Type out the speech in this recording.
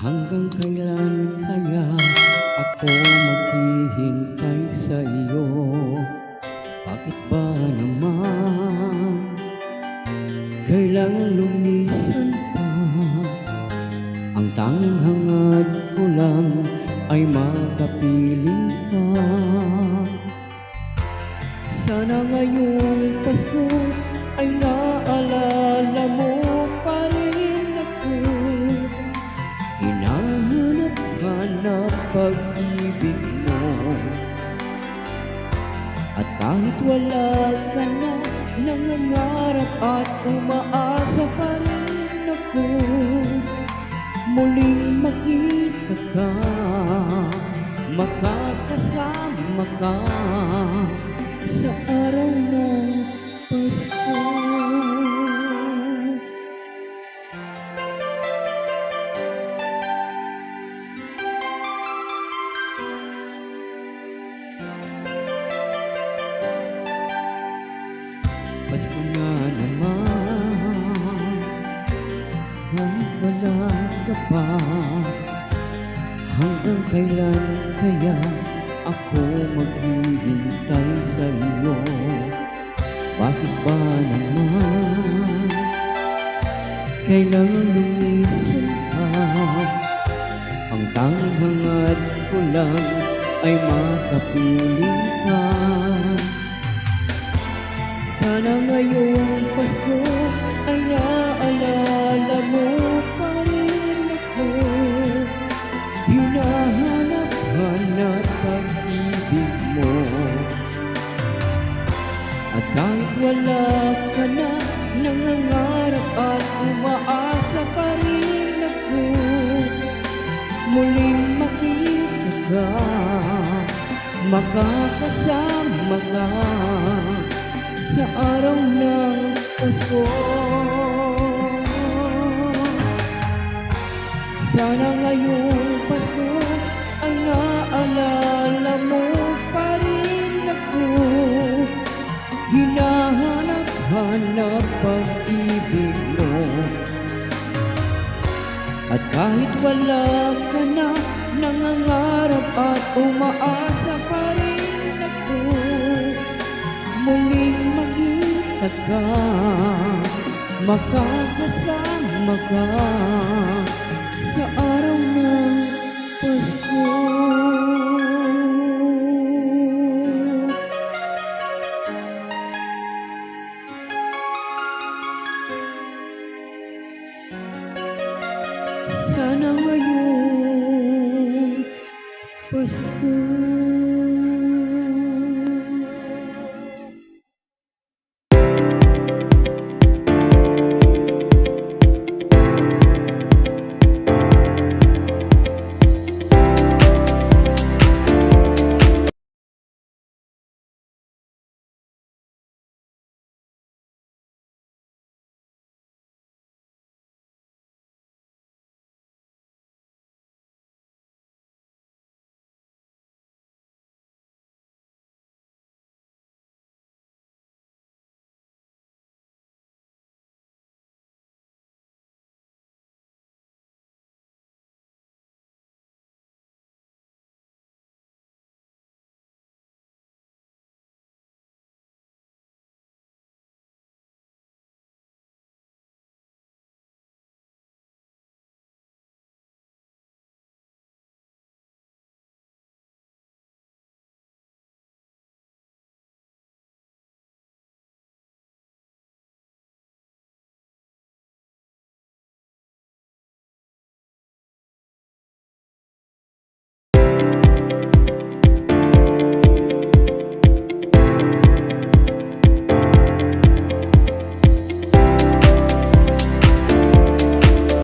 Hanggang kailan kaya ako maghihintay sa iyo? Bakit ba naman Kailang lumisan pa? Ang tanging hangad ko lang ay makapiling ka pag-ibig mo. At kahit wala ka na Nangangarap at umaasa pa rin ako Muling makita ka Makakasama ka Sa araw ng Pasko Pasko na naman. Ang wala ka pa. Hanggang kailan kaya Ako maghihintay sa iyo Bakit ba naman? Kailangan lumisan pa Ang tanging hangad ko lang Ay makapiling ka ngayong Pasko ay naalala mo pa rin ako. Hinahanap-hanap ang ibig mo. At kahit wala ka na Nangangarap at umaasa pa rin ako Muling makita ka Makakasama ka sa araw ng Pasko. Sana ngayong Pasko ay naalala mo pa rin ako. Hinahanap-hanap ang ibig mo. At kahit wala ka na Nangangarap at umaasa pa rin ako. Muling ka Makakasama ka Sa araw ng Pasko. Sana ngayong Pasko.